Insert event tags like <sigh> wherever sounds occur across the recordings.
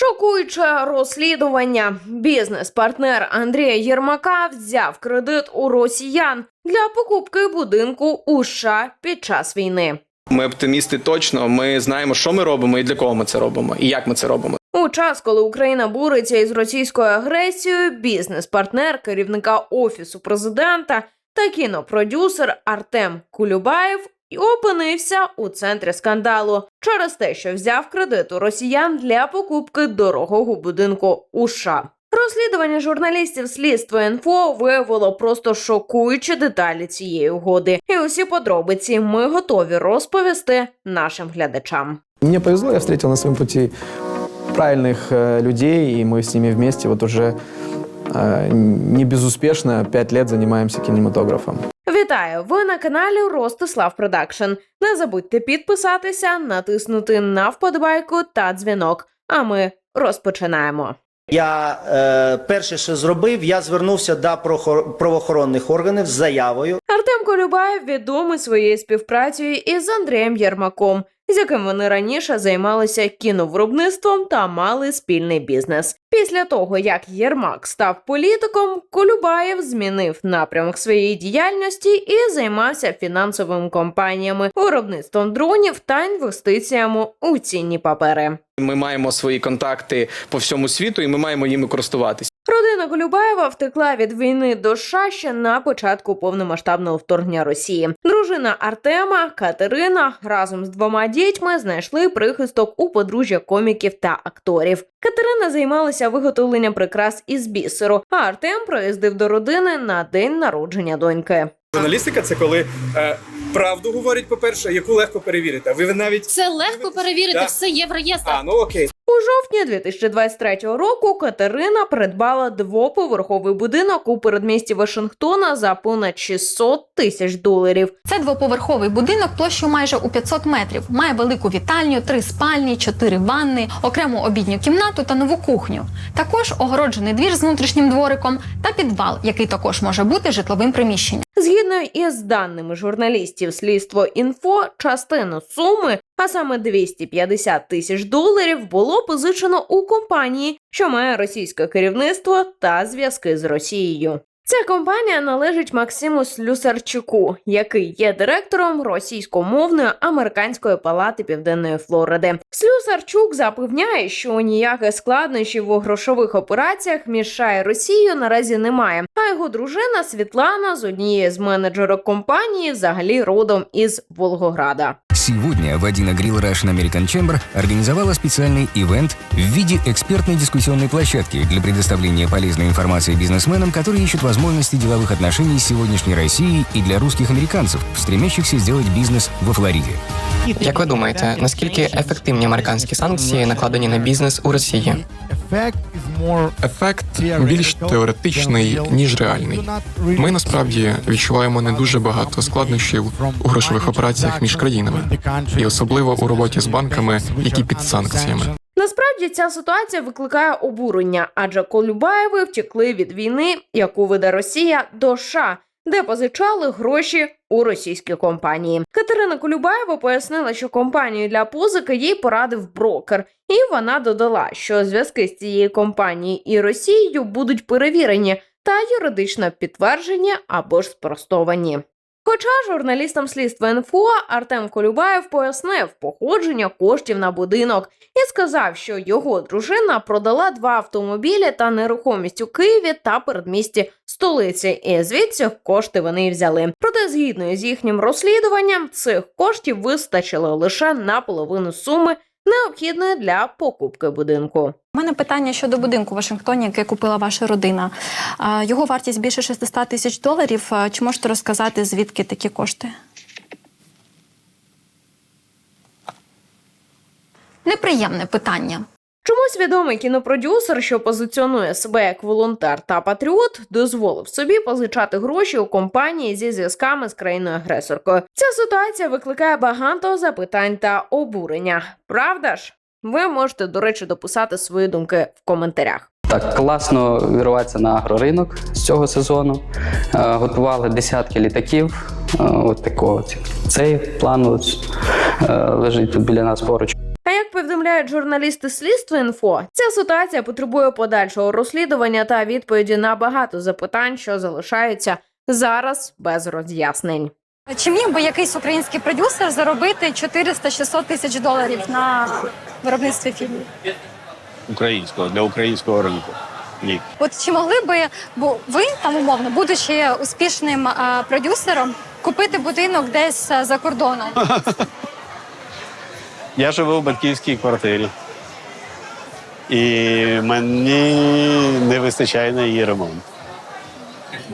Шокуюче розслідування. Бізнес-партнер Андрія Єрмака взяв кредит у росіян для покупки будинку у США під час війни. Ми оптимісти точно. Ми знаємо, що ми робимо і для кого ми це робимо, і як ми це робимо. У час, коли Україна бореться із російською агресією, бізнес-партнер керівника офісу президента та кінопродюсер Артем Кулюбаєв і опинився у центрі скандалу через те, що взяв кредит у росіян для покупки дорогого будинку у США. Розслідування журналістів слідства інфо виявило просто шокуючі деталі цієї угоди, і усі подробиці ми готові розповісти нашим глядачам. Мне повезло, я встретил на своем пути правильных э, людей, и мы с ними вместе вот уже э, не безуспешно пять лет занимаемся кинематографом. Вітаю! Ви на каналі Ростислав Продакшн. Не забудьте підписатися, натиснути на вподобайку та дзвінок. А ми розпочинаємо. Я е, перше, що зробив, я звернувся до правоохоронних органів з заявою. Артем Колюбаєв відомий своєю співпрацею із Андрієм Єрмаком, з яким вони раніше займалися кіновиробництвом та мали спільний бізнес. Після того, як Єрмак став політиком, Колюбаєв змінив напрямок своєї діяльності і займався фінансовими компаніями, виробництвом дронів та інвестиціями у цінні папери. Ми маємо свої контакти по всьому світу, і ми маємо ними користуватися. Родина Колюбаєва втекла від війни до США ще на початку повномасштабного вторгнення Росії. Дружина Артема Катерина разом з двома дітьми знайшли прихисток у подружжя коміків та акторів. Катерина займалася виготовленням прикрас із бісеру, а Артем проїздив до родини на день народження доньки. Журналістика це коли е, правду говорять, по-перше, яку легко перевірити. А Ви навіть Це легко перевірити, Да. все є в реєстрах. а ну окей. У жовтні 2023 року Катерина придбала двоповерховий будинок у передмісті Вашингтона за понад 600 тисяч доларів. Це двоповерховий будинок площею майже у 500 метрів. Має велику вітальню, три спальні, чотири ванни, окрему обідню кімнату та нову кухню. Також огороджений двір з внутрішнім двориком та підвал, який також може бути житловим приміщенням. Згідно із даними журналістів слідство інфо, частину суми, а саме 250 тисяч доларів, було позичено у компанії, що має російське керівництво та зв'язки з Росією. Ця компанія належить Максиму Слюсарчуку, який є директором російськомовної американської палати Південної Флориди. Слюсарчук запевняє, що ніяких складнощів у грошових операціях між США і Росією наразі немає. А його дружина Світлана з однієї з менеджерок компанії взагалі родом із Волгограда. Сегодня Вадина Грилл Russian American Chamber организовала специальный ивент в виде экспертной дискуссионной площадки для предоставления полезной информации бизнесменам, которые ищут возможности деловых отношений с сегодняшней Россией и для русских американцев, стремящихся сделать бизнес во Флориде. Як ви думаєте, наскільки ефективні американські санкції накладені на бізнес у Росії? Ефект більш теоретичний ніж реальний. Ми насправді відчуваємо не дуже багато складнощів у грошових операціях між країнами, і особливо у роботі з банками, які під санкціями. Насправді ця ситуація викликає обурення, адже Колюбаєви втекли від війни, яку веде Росія, до США, де позичали гроші у російські компанії. Катерина Колюбаєва пояснила, що компанію для позики їй порадив брокер, і вона додала, що зв'язки з цією компанією і Росією будуть перевірені та юридично підтверджені або ж спростовані. Хоча журналістам слідства інфо Артем Колюбаєв пояснив походження коштів на будинок і сказав, що його дружина продала два автомобілі та нерухомість у Києві та передмісті столиці, і звідси кошти вони взяли. Проте, згідно з їхнім розслідуванням, цих коштів вистачило лише на половину суми, необхідної для покупки будинку. У мене питання щодо будинку в Вашингтоні, який купила ваша родина. Його вартість більше 600 тисяч доларів. Чи можете розказати, звідки такі кошти? Неприємне питання. Чомусь відомий кінопродюсер, що позиціонує себе як волонтер та патріот, дозволив собі позичати гроші у компанії зі зв'язками з країною-агресоркою. Ця ситуація викликає багато запитань та обурення. Правда ж? Ви можете, до речі, дописати свої думки в коментарях. Так класно віруватися на агроринок з цього сезону. Е, Готували десятки літаків. Е, От такого. Цей план от, е, лежить тут біля нас поруч. А як повідомляють журналісти слідства інфо, ця ситуація потребує подальшого розслідування та відповіді на багато запитань, що залишаються зараз без роз'яснень. Чи міг би якийсь український продюсер заробити 400-600 тисяч доларів на виробництві фільмів? українського для українського ринку. Ні. От чи могли би бо ви там умовно, будучи успішним а, продюсером, купити будинок десь а, за кордоном? <laughs> Я живу в батьківській квартирі. І мені не вистачає на її ремонт.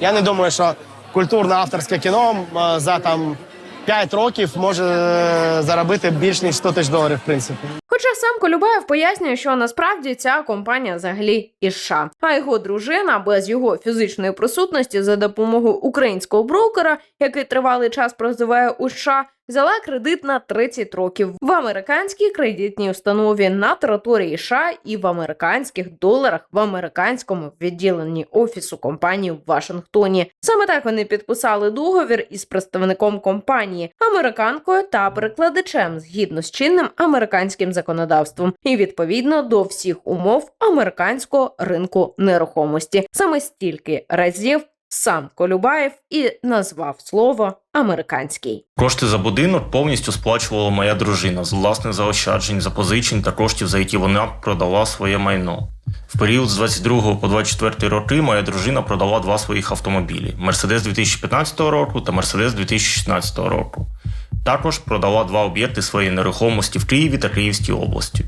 Я не думаю, що культурне авторське кіно за там 5 років може е, заробити більш ніж 100 тисяч доларів, в принципі. Хоча сам Колюбаєв пояснює, що насправді ця компанія взагалі із США, а його дружина без його фізичної присутності за допомогою українського брокера, який тривалий час проживає у США, взяла кредит на 30 років в американській кредитній установі на території США і в американських доларах в американському відділенні офісу компанії в Вашингтоні. Саме так вони підписали договір із представником компанії, американкою та перекладачем згідно з чинним американським законодавством і відповідно до всіх умов американського ринку нерухомості. Саме стільки разів сам Колюбаєв і назвав слово американський. Кошти за будинок повністю сплачувала моя дружина з власних заощаджень, запозичень та коштів, за які вона продала своє майно. В період з 22 по 24 роки моя дружина продала два своїх автомобілі: Мерседес 2015 року та Мерседес 2016 року. Також продала два об'єкти своєї нерухомості в Києві та Київській області.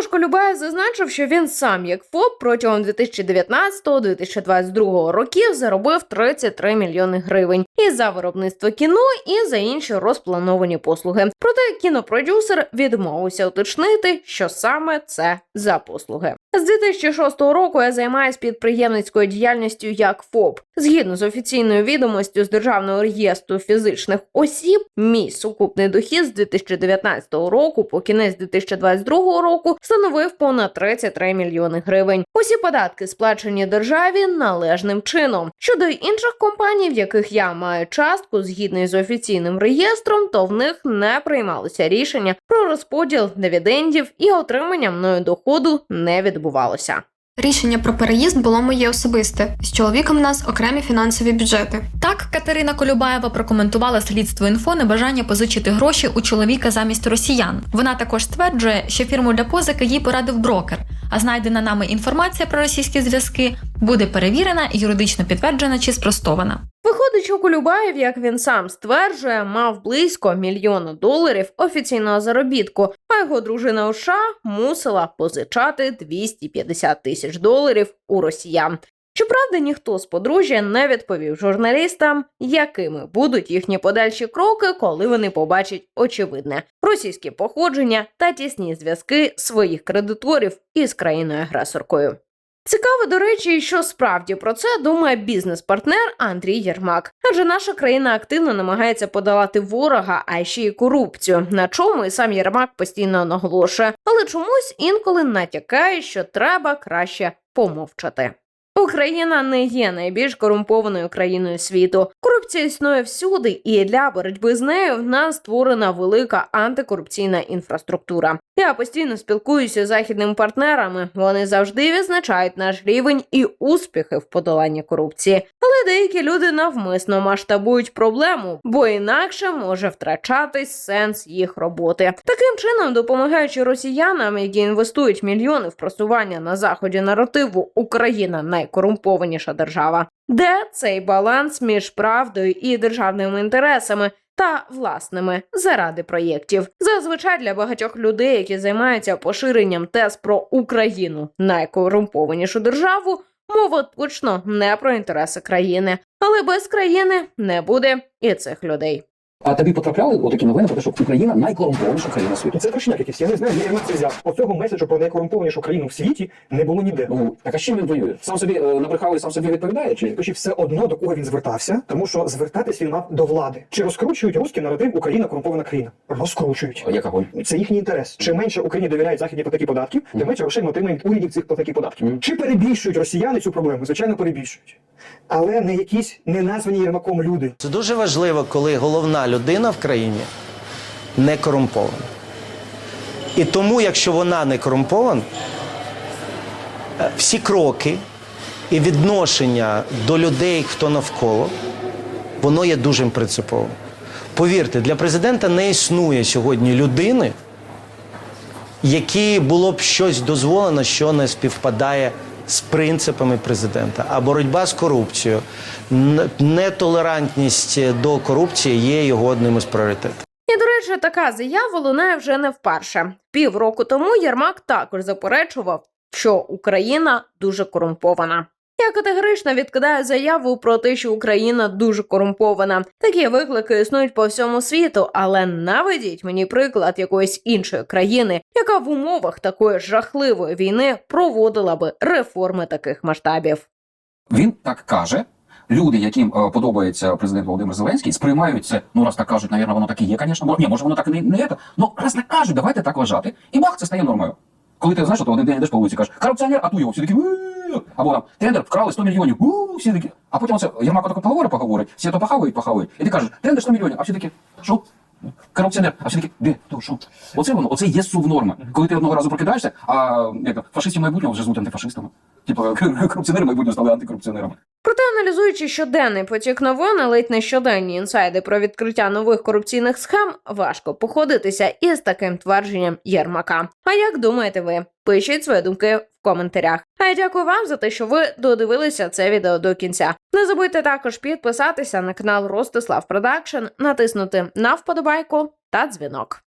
Також Колюбаєв зазначив, що він сам, як ФОП, протягом 2019-2022 років заробив 33 мільйони гривень і за виробництво кіно, і за інші розплановані послуги. Проте кінопродюсер відмовився уточнити, що саме це за послуги. З 2006 року я займаюся підприємницькою діяльністю як ФОП. Згідно з офіційною відомостю з державного реєстру фізичних осіб, мій сукупний дохід з 2019 року по кінець 2022 року становив понад 33 мільйони гривень. Усі податки сплачені державі належним чином. Щодо інших компаній, в яких я маю частку згідно з офіційним реєстром, то в них не приймалося рішення про розподіл дивідендів і отримання мною доходу не відбувалося. Рішення про переїзд було моє особисте. З чоловіком у нас окремі фінансові бюджети. Так Катерина Колюбаєва прокоментувала слідство інфо небажання позичити гроші у чоловіка замість росіян. Вона також стверджує, що фірму для позики їй порадив брокер. А знайдена нами інформація про російські зв'язки буде перевірена, юридично підтверджена чи спростована. Виходить, що Кулюбаєв, як він сам стверджує, мав близько мільйона доларів офіційного заробітку, а його дружина у США мусила позичати 250 тисяч доларів у росіян. Щоправда, ніхто з подружжя не відповів журналістам, якими будуть їхні подальші кроки, коли вони побачать очевидне російське походження та тісні зв'язки своїх кредиторів із країною-агресоркою. Цікаво, до речі, що справді про це думає бізнес-партнер Андрій Єрмак. Адже наша країна активно намагається подолати ворога, а ще й корупцію, на чому і сам Єрмак постійно наголошує, але чомусь інколи натякає, що треба краще помовчати. Україна не є найбільш корумпованою країною світу. Корупція існує всюди, і для боротьби з нею в нас створена велика антикорупційна інфраструктура. Я постійно спілкуюся з західними партнерами. Вони завжди відзначають наш рівень і успіхи в подоланні корупції. Але деякі люди навмисно масштабують проблему, бо інакше може втрачатись сенс їх роботи. Таким чином, допомагаючи росіянам, які інвестують мільйони в просування на заході наративу Україна найкорумпованіша держава. Де цей баланс між правдою і державними інтересами та власними заради проєктів? Зазвичай для багатьох людей, які займаються поширенням тез про Україну найкорумпованішу державу, мова точно не про інтереси країни, але без країни не буде і цих людей. А тобі потрапляли отакі новини про те, що Україна найкорумпованіша країна світу. Це точняк якийсь, я не знаю, я це взяв. Оцього меседжу про найкорумпованішу країну в світі не було ніде. Ну так а з чим він воює? Сам собі е, набрехав і сам собі відповідає? Чи Тож і все одно до кого він звертався, тому що звертатись він мав до влади. Чи розкручують русський наратив Україна корумпована країна? Розкручують. А яка роль? Це їхній інтерес. Чим менше Україні довіряють західні платники податків, тим менше грошей ми отримаємо від урядів цих платників податків. Мгм. Чи перебільшують росіяни цю проблему? Звичайно, перебільшують. Але не якісь не названі Єрмаком люди. Це дуже важливо, коли головна людина в країні не корумпована. І тому, якщо вона не корумпована, е, всі кроки і відношення до людей, хто навколо, воно є дуже принциповим. Повірте, для президента не існує сьогодні людини, якій було б щось дозволено, що не співпадає з принципами президента. А боротьба з корупцією, нетолерантність до корупції є його одним із пріоритетів. І, до речі, така заява лунає вже не вперше. Півроку тому Єрмак також заперечував, що Україна дуже корумпована. Я категорично відкидаю заяву про те, що Україна дуже корумпована. Такі виклики існують по всьому світу, але наведіть мені приклад якоїсь іншої країни, яка в умовах такої жахливої війни проводила би реформи таких масштабів. Він так каже. Люди, яким е, подобається президент Володимир Зеленський, сприймають це. Ну раз так кажуть, навірно, воно так і є, звісно. Бо ні, може воно так і не, не це. Ну раз так кажуть, давайте так вважати. І бах, це стає нормою. Коли ти знаєш, то один день йдеш по вулиці, кажеш, корупціонер, а ту його всі такі. Або там тендер вкрали 100 мільйонів. «У», всі такі. А потім оце Єрмак тако поговорить, поговорить, всі то похавають, похавають. І ти кажеш, тендер 100 мільйонів, а всі такі, що? Корупціонер, а всі такі, де, то, що? Оце воно, оце є сув норми. Коли ти одного разу прокидаєшся, а як, фашистів майбутнього вже звуть антифашистами. Типу, <laughs> корупціонери майбутнього стали антикорупціонерами. Проте, аналізуючи щоденний потік новин, ледь не щоденні інсайди про відкриття нових корупційних схем, важко походитися із таким твердженням Єрмака. А як думаєте ви? Пишіть свої думки в коментарях. А я дякую вам за те, що ви додивилися це відео до кінця. Не забудьте також підписатися на канал Ростислав Продакшн, натиснути на вподобайку та дзвінок.